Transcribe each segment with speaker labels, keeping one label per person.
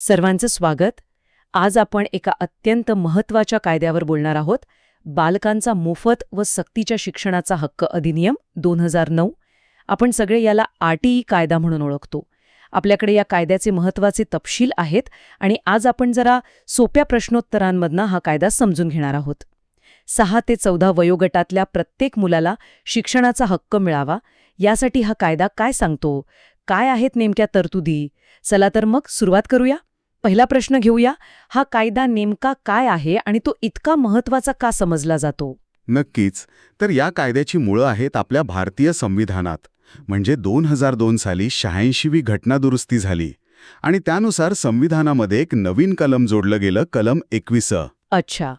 Speaker 1: सर्वांचं स्वागत. आज आपण एका अत्यंत महत्त्वाच्या कायद्यावर बोलणार आहोत. बालकांचा मोफत व सक्तीच्या शिक्षणाचा हक्क अधिनियम दोन हजार नऊ. आपण सगळे याला आरटीई कायदा म्हणून ओळखतो. आपल्याकडे या कायद्याचे महत्त्वाचे तपशील आहेत आणि आज आपण जरा सोप्या प्रश्नोत्तरांमधनं हा कायदा समजून घेणार आहोत. सहा ते चौदा वयोगटातल्या प्रत्येक मुलाला शिक्षणाचा हक्क मिळावा. यासाठी हा कायदा काय सांगतो? काय आहेत नेमक्या तरतुदी? चला तर मग सुरुवात करूया. पहिला प्रश्न घेऊया हा कायदा नेमका काय आहे आणि तो इतका महत्त्वाचा का समजला जातो?
Speaker 2: नक्कीच. तर या कायद्याची मुळं आहेत आपल्या भारतीय संविधानात. म्हणजे दोन हजार दोन साली शहाऐंशीवी घटनादुरुस्ती झाली आणि त्यानुसार संविधानामध्ये एक नवीन कलम जोडलं गेलं कलम एकवीस
Speaker 1: अच्छा.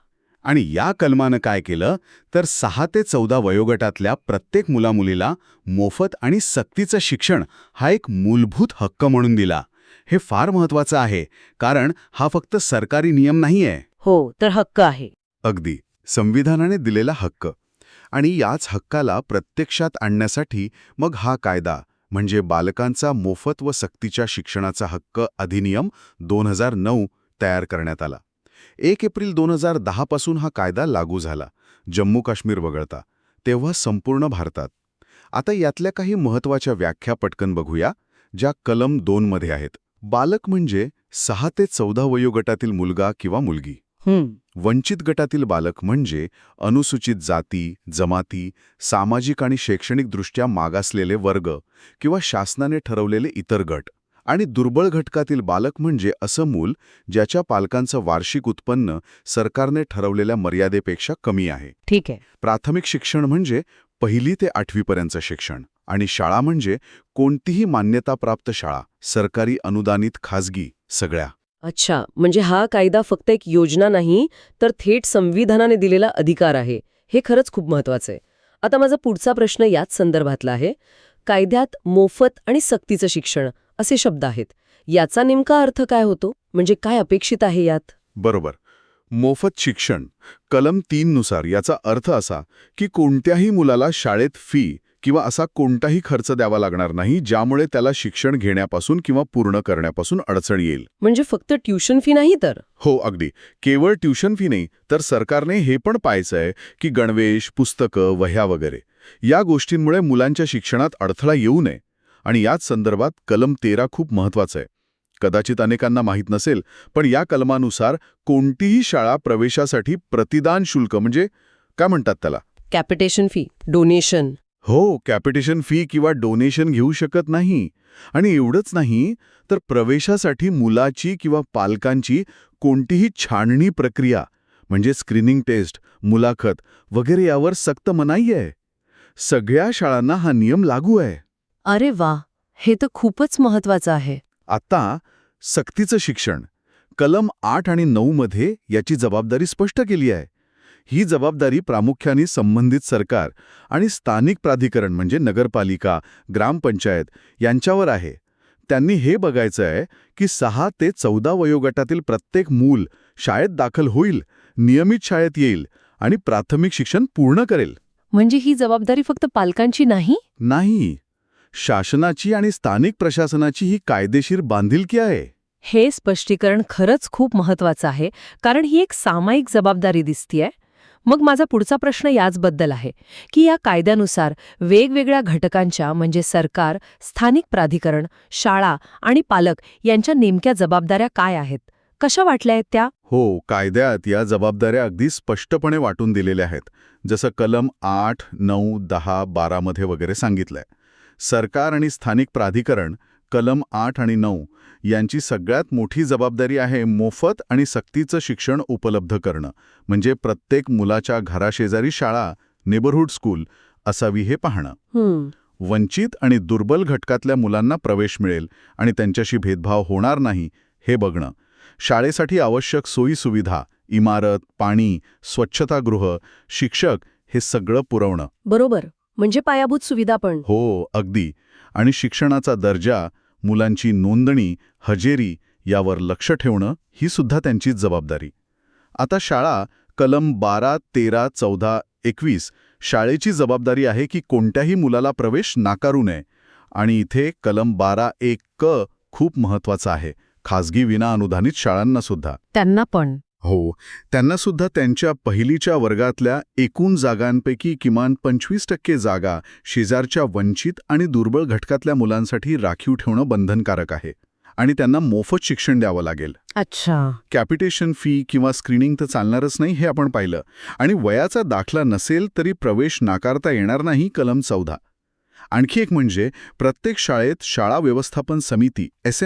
Speaker 2: आणि या कलमानं काय केलं तर सहा ते चौदा वयोगटातल्या प्रत्येक मुलामुलीला मोफत आणि सक्तीचं शिक्षण हा एक मूलभूत हक्क म्हणून दिला. हे फार महत्वाचं आहे कारण हा फक्त सरकारी नियम नाहीये.
Speaker 1: हो तर हक्क आहे.
Speaker 2: अगदी. संविधानाने दिलेला हक्क. आणि याच हक्काला प्रत्यक्षात आणण्यासाठी मग हा कायदा म्हणजे बालकांचा मोफत व सक्तीच्या शिक्षणाचा हक्क अधिनियम दोन हजार नऊ तयार करण्यात आला. एक एप्रिल दोन हजार दहापासून हा कायदा लागू झाला जम्मू काश्मीर वगळता तेव्हा संपूर्ण भारतात. आता यातल्या काही महत्त्वाच्या व्याख्या पटकन बघूया. ज्या कलम दोनमध्ये आहेत. बालक म्हणजे सहा ते चौदा वयोगटातील मुलगा किंवा मुलगी. वंचित गटातील बालक म्हणजे अनुसूचित जाती जमाती सामाजिक आणि शैक्षणिकदृष्ट्या मागासलेले वर्ग किंवा शासनाने ठरवलेले इतर गट. आणि दुर्बळ घटकातील बालक म्हणजे असं मूल ज्याच्या पालकांचं वार्षिक उत्पन्न सरकारने ठरवलेल्या मर्यादेपेक्षा कमी आहे.
Speaker 1: ठीक आहे.
Speaker 2: प्राथमिक शिक्षण म्हणजे पहिली ते आठवीपर्यंतचं शिक्षण. आणि शाळा म्हणजे कोणतीही मान्यताप्राप्त शाळा सरकारी अनुदानित खाजगी सगळ्या.
Speaker 3: अच्छा म्हणजे हा कायदा फक्त एक योजना नाही तर थेट संविधानाने दिलेला अधिकार आहे. हे खरंच खूप महत्वाचं आहे. आता माझा पुढचा प्रश्न याच संदर्भातला आहे. कायद्यात मोफत आणि सक्तीचं शिक्षण असे शब्द आहेत. याचा नेमका अर्थ काय होतो? म्हणजे काय अपेक्षित आहे यात?
Speaker 2: बरोबर. मोफत शिक्षण कलम तीन नुसार याचा अर्थ असा की कोणत्याही मुलाला शाळेत फी किंवा असा कोणताही खर्च द्यावा लागणार नाही ज्यामुळे त्याला शिक्षण घेण्यापासून किंवा पूर्ण करण्यापासून अडचण येईल.
Speaker 3: म्हणजे फक्त ट्युशन फी नाही तर?
Speaker 2: हो अगदी. केवळ ट्युशन फी नाही तर सरकारने हे पण पाहायचंय की गणवेश पुस्तकं वह्या वगैरे या गोष्टींमुळे मुलांच्या शिक्षणात अडथळा येऊ नये. आणि याच संदर्भात कलम तेरा खूप महत्वाचं आहे कदाचित अनेकांना माहीत नसेल पण या कलमानुसार कोणतीही शाळा प्रवेशासाठी प्रतिदान शुल्क म्हणजे काय म्हणतात त्याला?
Speaker 3: Capitation fee donation.
Speaker 2: हो कॅपिटेशन फी किंवा डोनेशन घेऊ शकत नाही. आणि एवढंच नाही तर प्रवेशासाठी मुलाची किंवा पालकांची कोणतीही छाननी प्रक्रिया म्हणजे स्क्रीनिंग टेस्ट मुलाखत वगैरे यावर सक्त मनाई आहे. सगळ्या शाळांना हा नियम लागू आहे.
Speaker 3: अरे वा हे तर खूपच महत्वाचं आहे.
Speaker 2: आता सक्तीचं शिक्षण कलम आठ आणि नऊ मध्ये याची जबाबदारी स्पष्ट केली आहे. ही जबाबदारी प्रामुख्याने संबंधित सरकार आणि स्थानिक प्राधिकरण म्हणजे नगरपालिका ग्रामपंचायत यांच्यावर आहे. त्यांनी हे बघायचं आहे की सहा ते चौदा वयोगटातील प्रत्येक मूल शाळेत दाखल होईल नियमित शाळेत येईल आणि प्राथमिक शिक्षण पूर्ण करेल.
Speaker 3: म्हणजे ही जबाबदारी फक्त पालकांची नाही?
Speaker 2: नाही. शासनाची आणि स्थानिक प्रशासनाची ही कायदेशीर बांधिलकी आहे.
Speaker 3: हे स्पष्टीकरण खरंच खूप महत्वाचं आहे कारण ही एक सामायिक जबाबदारी दिसतीये. मग माझा पुढचा प्रश्न याचबद्दल आहे की या कायद्यानुसार वेगवेगळ्या घटकांच्या म्हणजे सरकार स्थानिक प्राधिकरण शाळा आणि पालक यांच्या नेमक्या जबाबदाऱ्या काय आहेत? कशा वाटल्या आहेत त्या?
Speaker 2: हो कायद्यात या जबाबदाऱ्या अगदी स्पष्टपणे वाटून दिलेल्या आहेत जसं कलम आठ नऊ दहा बारामध्ये वगैरे सांगितलंय. सरकार आणि स्थानिक प्राधिकरण कलम आठ आणि नऊ यांची सगळ्यात मोठी जबाबदारी आहे मोफत आणि सक्तीचं शिक्षण उपलब्ध करणं. म्हणजे प्रत्येक मुलाच्या घराशेजारी शाळा नेबरहूड स्कूल असावी हे पाहणं. वंचित आणि दुर्बल घटकातल्या मुलांना प्रवेश मिळेल आणि त्यांच्याशी भेदभाव होणार नाही हे बघणं. शाळेसाठी आवश्यक सोयीसुविधा इमारत पाणी स्वच्छतागृह शिक्षक हे सगळं पुरवणं.
Speaker 3: बरोबर. म्हणजे पायाभूत सुविधा पण.
Speaker 2: हो अगदी. आणि शिक्षणाचा दर्जा मुलांची नोंदणी हजेरी यावर लक्ष ठेवणं ही सुद्धा त्यांचीच जबाबदारी. आता शाळा कलम बारा तेरा चौदा एकवीस शाळेची जबाबदारी आहे की कोणत्याही मुलाला प्रवेश नाकारू नये आणि इथे कलम बारा एक क खूप महत्त्वाचा आहे खासगी विनाअनुदानित शाळांना सुद्धा.
Speaker 3: त्यांना पण.
Speaker 2: हो त्यांना सुद्धा त्यांच्या पहिलीच्या वर्गातल्या एकूण जागांपैकी किमान पंचवीस टक्के जागा शेजारच्या वंचित आणि दुर्बळ घटकातल्या मुलांसाठी राखीव ठेवणं बंधनकारक आहे आणि त्यांना मोफत शिक्षण द्यावं लागेल.
Speaker 3: अच्छा.
Speaker 2: कॅपिटेशन फी किंवा स्क्रीनिंग तर चालणारच नाही हे आपण पाहिलं आणि वयाचा दाखला नसेल तरी प्रवेश नाकारता येणार नाही कलम चौदा. आणखी एक म्हणजे प्रत्येक शाळेत शाळा व्यवस्थापन समिती एस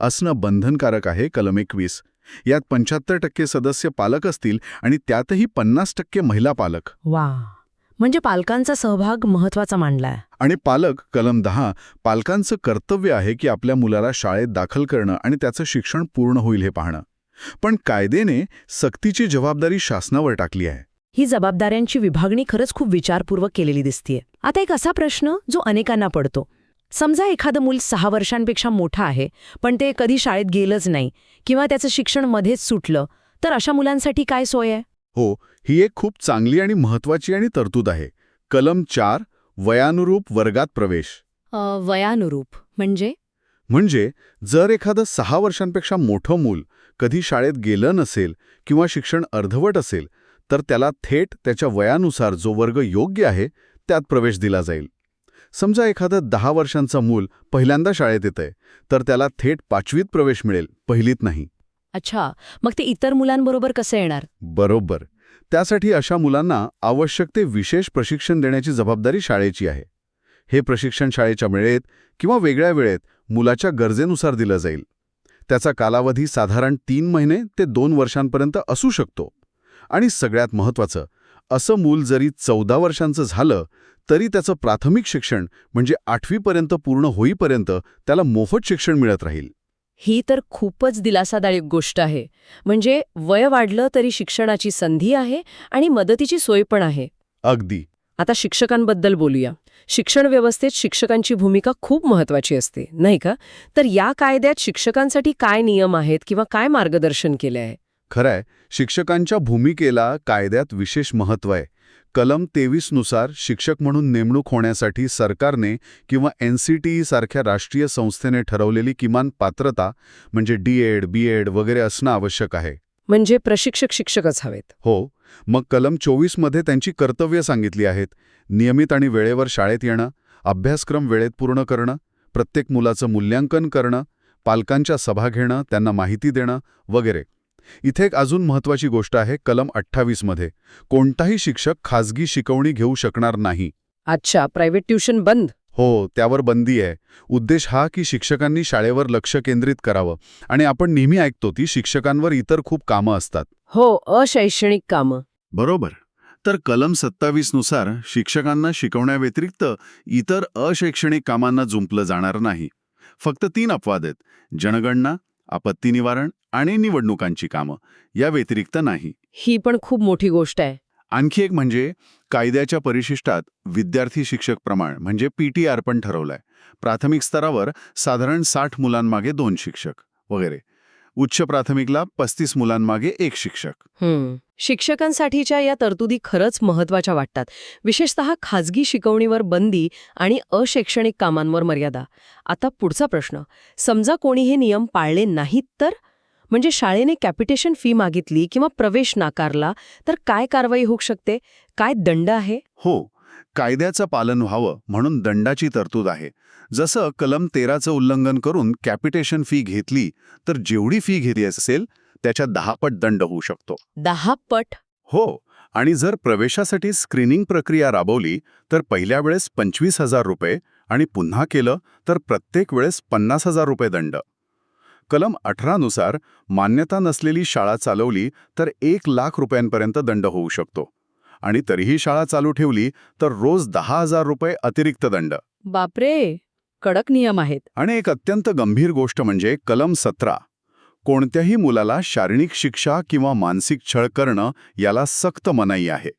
Speaker 2: असणं बंधनकारक आहे कलम एकवीस. यात पंच्याहत्तर टक्के सदस्य पालक असतील आणि त्यातही पन्नास टक्के महिला पालक.
Speaker 3: वा. म्हणजे पालकांचा सहभाग महत्त्वाचा मांडलाय.
Speaker 2: आणि पालक कलम दहा पालकांचं कर्तव्य आहे की आपल्या मुलाला शाळेत दाखल करणं आणि त्याचं शिक्षण पूर्ण होईल हे पाहणं. पण कायद्याने सक्तीची जबाबदारी शासनावर टाकली आहे.
Speaker 3: ही जबाबदाऱ्यांची विभागणी खरंच खूप विचारपूर्वक केलेली दिसतीये. आता एक असा प्रश्न जो अनेकांना पडतो. समजा एखादं मूल सहा वर्षांपेक्षा मोठं आहे पण ते कधी शाळेत गेलंच नाही किंवा त्याचं शिक्षण मध्येच सुटलं तर अशा मुलांसाठी काय सोय आहे?
Speaker 2: हो ही एक खूप चांगली आणि महत्वाची आणि तरतूद आहे. कलम चार वयानुरूप वर्गात प्रवेश.
Speaker 3: वयानुरूप म्हणजे?
Speaker 2: म्हणजे जर एखादं सहा वर्षांपेक्षा मोठं मूल कधी शाळेत गेलं नसेल किंवा शिक्षण अर्धवट असेल तर त्याला थेट त्याच्या वयानुसार जो वर्ग योग्य आहे त्यात प्रवेश दिला जाईल. समजा एखादं दहा वर्षांचं मूल पहिल्यांदा शाळेत येतंय तर त्याला थेट पाचवीत प्रवेश मिळेल पहिलीत नाही.
Speaker 3: अच्छा मग ते इतर मुलांबरोबर कसं येणार?
Speaker 2: बरोबर. त्यासाठी अशा मुलांना आवश्यक ते विशेष प्रशिक्षण देण्याची जबाबदारी शाळेची आहे. हे प्रशिक्षण शाळेच्या वेळेत किंवा वेगळ्या वेळेत मुलाच्या गरजेनुसार दिलं जाईल. त्याचा कालावधी साधारण तीन महिने ते दोन वर्षांपर्यंत असू शकतो. आणि सगळ्यात महत्त्वाचं असं मूल जरी चौदा वर्षांचं झालं तरी त्याचं प्राथमिक शिक्षण म्हणजे आठवीपर्यंत पूर्ण होईपर्यंत त्याला मोफत शिक्षण मिळत राहील.
Speaker 3: ही तर खूपच दिलासादायक गोष्ट आहे. म्हणजे वय वाढलं तरी शिक्षणाची संधी आहे आणि मदतीची सोय पण आहे.
Speaker 2: अगदी.
Speaker 3: आता शिक्षकांबद्दल बोलूया. शिक्षण व्यवस्थेत शिक्षकांची भूमिका खूप महत्वाची असते नाही का? तर या कायद्यात शिक्षकांसाठी काय नियम आहेत किंवा काय मार्गदर्शन केले आहे
Speaker 2: खरंय. शिक्षकांच्या भूमिकेला कायद्यात विशेष महत्त्व आहे. कलम तेवीसनुसार शिक्षक म्हणून नेमणूक होण्यासाठी सरकारने किंवा एन सी टी सारख्या राष्ट्रीय संस्थेने ठरवलेली किमान पात्रता म्हणजे डी एड बी एड वगैरे असणं आवश्यक आहे.
Speaker 3: म्हणजे प्रशिक्षक शिक्षकच हवेत.
Speaker 2: हो मग कलम चोवीसमध्ये त्यांची कर्तव्य सांगितली आहेत नियमित आणि वेळेवर शाळेत येणं अभ्यासक्रम वेळेत पूर्ण करणं प्रत्येक मुलाचं मूल्यांकन करणं पालकांच्या सभा घेणं त्यांना माहिती देणं वगैरे. इथे एक अजून महत्त्वाची गोष्ट आहे कलम अठ्ठावीसमध्ये कोणताही शिक्षक खाजगी शिकवणी घेऊ शकणार नाही.
Speaker 3: अच्छा प्रायव्हेट ट्युशन बंद?
Speaker 2: हो त्यावर बंदी आहे. उद्देश हा की शिक्षकांनी शाळेवर लक्ष केंद्रित करावं. आणि आपण नेहमी ऐकतो की शिक्षकांवर इतर खूप कामं असतात.
Speaker 3: हो अशैक्षणिक कामं.
Speaker 2: बरोबर. तर कलम सत्तावीसनुसार शिक्षकांना शिकवण्याव्यतिरिक्त इतर अशैक्षणिक कामांना जुंपलं जाणार नाही. फक्त तीन अपवाद आहेत. जनगणना आपत्ती निवारण आणि निवडणुकांची कामं या व्यतिरिक्त नाही.
Speaker 3: ही पण खूप मोठी गोष्ट आहे.
Speaker 2: आणखी एक म्हणजे कायद्याच्या परिशिष्टात विद्यार्थी शिक्षक प्रमाण म्हणजे पीटीआर पण ठरवलंय. प्राथमिक स्तरावर साधारण साठ मुलांमागे दोन शिक्षक वगैरे. उच्च प्राथमिकला पस्तीस मुलांमागे एक शिक्षक.
Speaker 3: शिक्षकांसाठीच्या या तरतुदी खरंच महत्त्वाच्या वाटतात. विशेषतः खाजगी शिकवणीवर बंदी आणि अशैक्षणिक कामांवर मर्यादा. आता पुढचा प्रश्न. समजा कोणी हे नियम पाळले नाहीत तर? म्हणजे शाळेने कॅपिटेशन फी मागितली किंवा प्रवेश नाकारला तर काय कारवाई होऊ शकते? काय दंड आहे?
Speaker 2: हो कायद्याचं पालन व्हावं म्हणून दंडाची तरतूद आहे. जसं कलम तेराचं उल्लंघन करून कॅपिटेशन फी घेतली तर जेवढी फी घेतली असेल त्याच्या दहापट दंड होऊ शकतो.
Speaker 3: दहा पट?
Speaker 2: हो आणि जर प्रवेशासाठी स्क्रीनिंग प्रक्रिया राबवली तर पहिल्या वेळेस पंचवीस हजार रुपये आणि पुन्हा केलं तर प्रत्येक वेळेस पन्नास हजार रुपये दंड. कलम अठरानुसार मान्यता नसलेली शाळा चालवली तर एक लाख रुपयांपर्यंत दंड होऊ शकतो. आणि तरीही शाळा चालू ठेवली तर रोज दहा हजार रुपये अतिरिक्त दंड.
Speaker 3: बापरे! कडक नियम आहेत.
Speaker 2: आणि एक अत्यंत गंभीर गोष्ट म्हणजे कलम सतरा. कोणत्याही मुलाला शारीरिक शिक्षा किंवा मानसिक छळ करणं याला सक्त मनाई आहे.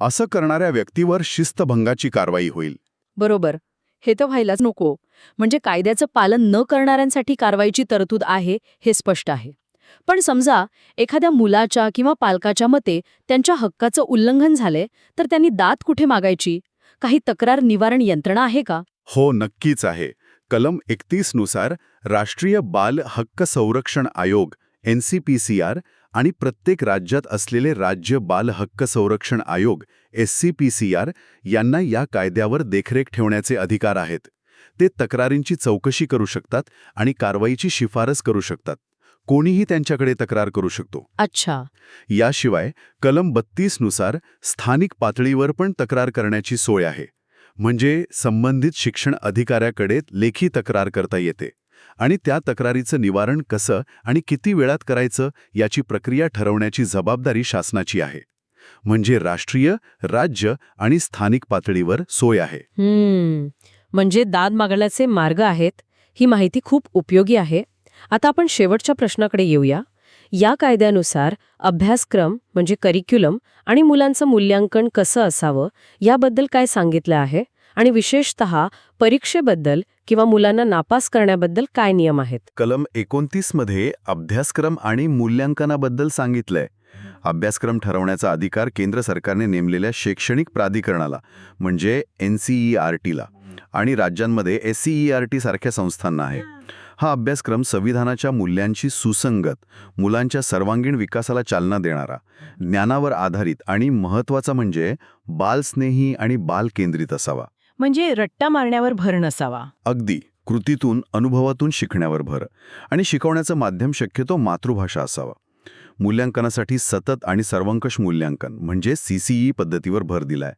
Speaker 2: असं करणाऱ्या व्यक्तीवर शिस्तभंगाची कारवाई होईल.
Speaker 3: बरोबर. हे तर व्हायलाच नको. म्हणजे कायद्याचं पालन न करणाऱ्यांसाठी कारवाईची तरतूद आहे हे स्पष्ट आहे. पण समजा एखाद्या मुलाच्या किंवा पालकाच्या मते त्यांच्या हक्काचं उल्लंघन झाले तर त्यांनी दात कुठे मागायची? काही तक्रार निवारण यंत्रणा आहे का?
Speaker 2: हो नक्कीच आहे. कलम एकतीसनुसार राष्ट्रीय बाल हक्क संरक्षण आयोग एन आणि प्रत्येक राज्यात असलेले राज्य बाल हक्क संरक्षण आयोग S C P C R यांना या कायद्यावर देखरेख ठेवण्याचे अधिकार आहेत. ते तक्रारींची चौकशी करू शकतात आणि कारवाईची शिफारस करू शकतात. कोणीही त्यांच्याकडे तक्रार करू शकतो.
Speaker 3: अच्छा.
Speaker 2: याशिवाय कलम बत्तीसनुसार स्थानिक पातळीवर पण तक्रार करण्याची सोय आहे. म्हणजे संबंधित शिक्षण अधिकाऱ्याकडे लेखी तक्रार करता येते. आणि त्या तक्रारीचं निवारण कसं आणि किती वेळात करायचं याची प्रक्रिया ठरवण्याची जबाबदारी शासनाची आहे. म्हणजे राष्ट्रीय राज्य आणि स्थानिक पातळीवर सोय आहे.
Speaker 3: हम्म. म्हणजे दाद मागण्याचे मार्ग आहेत ही माहिती खूप उपयोगी आहे. आता आपण शेवटच्या प्रश्नाकडे येऊया. या कायद्यानुसार अभ्यासक्रम म्हणजे करिक्युलम आणि मुलांचं मूल्यांकन कसं असावं याबद्दल काय सांगितलं आहे? आणि विशेषत परीक्षेबद्दल किंवा मुलांना नापास करण्याबद्दल काय नियम आहेत?
Speaker 2: कलम एकोणतीसमध्ये अभ्यासक्रम आणि मूल्यांकनाबद्दल सांगितलंय. अभ्यासक्रम ठरवण्याचा अधिकार केंद्र सरकारने नेमलेल्या शैक्षणिक प्राधिकरणाला म्हणजे एन टीला आणि राज्यांमध्ये एस टी सारख्या संस्थांना आहे. हा अभ्यासक्रम संविधानाच्या मूल्यांशी सुसंगत मुलांच्या सर्वांगीण विकासाला चालना देणारा ज्ञानावर आधारित आणि महत्त्वाचा म्हणजे बालस्नेही आणि बालकेंद्रित असावा.
Speaker 4: म्हणजे रट्टा मारण्यावर भर नसावा.
Speaker 2: अगदी. कृतीतून अनुभवातून शिकण्यावर भर. आणि शिकवण्याचं माध्यम शक्यतो मातृभाषा असावा. मूल्यांकनासाठी सतत आणि सर्वंकष मूल्यांकन म्हणजे सीसीई पद्धतीवर भर दिलाय.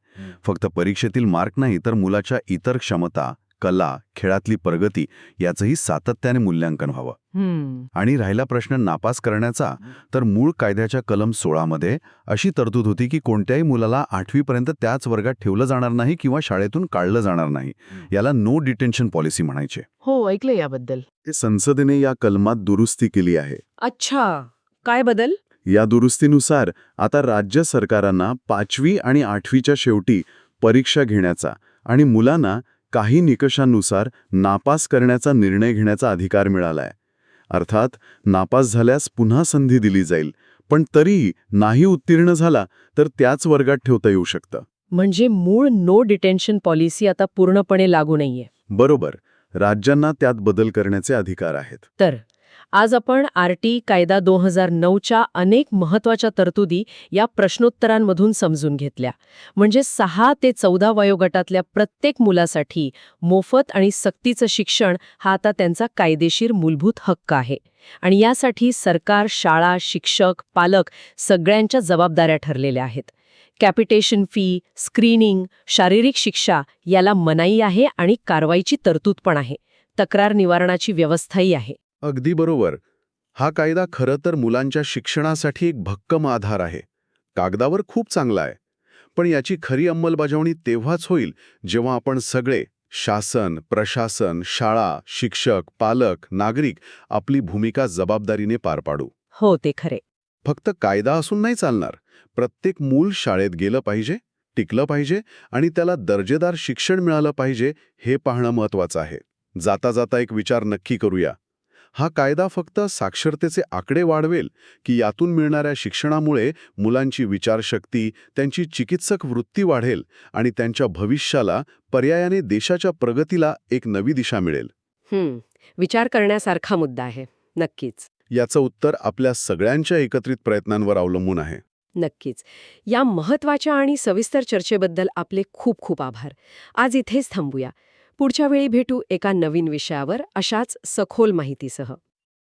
Speaker 2: फक्त परीक्षेतील मार्क नाही तर मुलाच्या इतर क्षमता कला खेळातली प्रगती याचंही सातत्याने मूल्यांकन व्हावं. आणि राहिला प्रश्न नापास करण्याचा तर मूळ कायद्याच्या कलम सोळामध्ये अशी तरतूद होती की कोणत्याही मुलाला आठवीपर्यंत त्याच वर्गात ठेवलं जाणार नाही किंवा शाळेतून काढलं जाणार नाही. याला नो डिटेन्शन पॉलिसी म्हणायचे.
Speaker 4: हो ऐकलं याबद्दल.
Speaker 2: संसदेने या कलमात दुरुस्ती केली आहे.
Speaker 3: अच्छा काय बदल?
Speaker 2: या दुरुस्तीनुसार आता राज्य सरकारांना पाचवी आणि आठवीच्या शेवटी परीक्षा घेण्याचा आणि मुलांना काही निकषांनुसार नापास करण्याचा निर्णय घेण्याचा अधिकार मिळालाय. अर्थात नापास झाल्यास पुन्हा संधी दिली जाईल पण तरीही नाही उत्तीर्ण झाला तर त्याच वर्गात ठेवता येऊ शकतं.
Speaker 3: म्हणजे मूळ नो डिटेन्शन पॉलिसी आता पूर्णपणे लागू नाहीये.
Speaker 2: बरोबर. राज्यांना त्यात बदल करण्याचे अधिकार आहेत.
Speaker 3: तर? आज आपण आरटी कायदा दोन हजार नऊच्या अनेक महत्त्वाच्या तरतुदी या प्रश्नोत्तरांमधून समजून घेतल्या. म्हणजे सहा ते चौदा वयोगटातल्या प्रत्येक मुलासाठी मोफत आणि सक्तीचं शिक्षण हा आता त्यांचा कायदेशीर मूलभूत हक्क आहे. आणि यासाठी सरकार शाळा शिक्षक पालक सगळ्यांच्या जबाबदाऱ्या ठरलेल्या आहेत. कॅपिटेशन फी स्क्रीनिंग शारीरिक शिक्षा याला मनाई आहे आणि कारवाईची तरतूद पण आहे. तक्रार निवारणाची व्यवस्थाही आहे.
Speaker 2: अगदी बरोबर. हा कायदा खरं तर मुलांच्या शिक्षणासाठी एक भक्कम आधार आहे. कागदावर खूप चांगला आहे. पण याची खरी अंमलबजावणी तेव्हाच होईल जेव्हा आपण सगळे शासन प्रशासन शाळा शिक्षक पालक नागरिक आपली भूमिका जबाबदारीने पार पाडू.
Speaker 3: हो ते खरे.
Speaker 2: फक्त कायदा असून नाही चालणार. प्रत्येक मूल शाळेत गेलं पाहिजे टिकलं पाहिजे आणि त्याला दर्जेदार शिक्षण मिळालं पाहिजे हे पाहणं महत्वाचं आहे. जाता जाता एक विचार नक्की करूया. हा कायदा फक्त साक्षरतेचे आकडे वाढवेल की यातून मिळणाऱ्या शिक्षणामुळे मुलांची विचारशक्ती त्यांची चिकित्सक वृत्ती वाढेल आणि त्यांच्या भविष्याला पर्यायाने देशाच्या प्रगतीला एक नवी दिशा मिळेल.
Speaker 3: विचार करण्यासारखा मुद्दा आहे. नक्कीच.
Speaker 2: याचं उत्तर आपल्या सगळ्यांच्या एकत्रित प्रयत्नांवर अवलंबून आहे.
Speaker 3: नक्कीच. या महत्त्वाच्या आणि सविस्तर चर्चेबद्दल आपले खूप खूप आभार. आज इथेच थांबूया. पुढच्या वेळी भेटू एका नवीन विषयावर अशाच सखोल माहितीसह.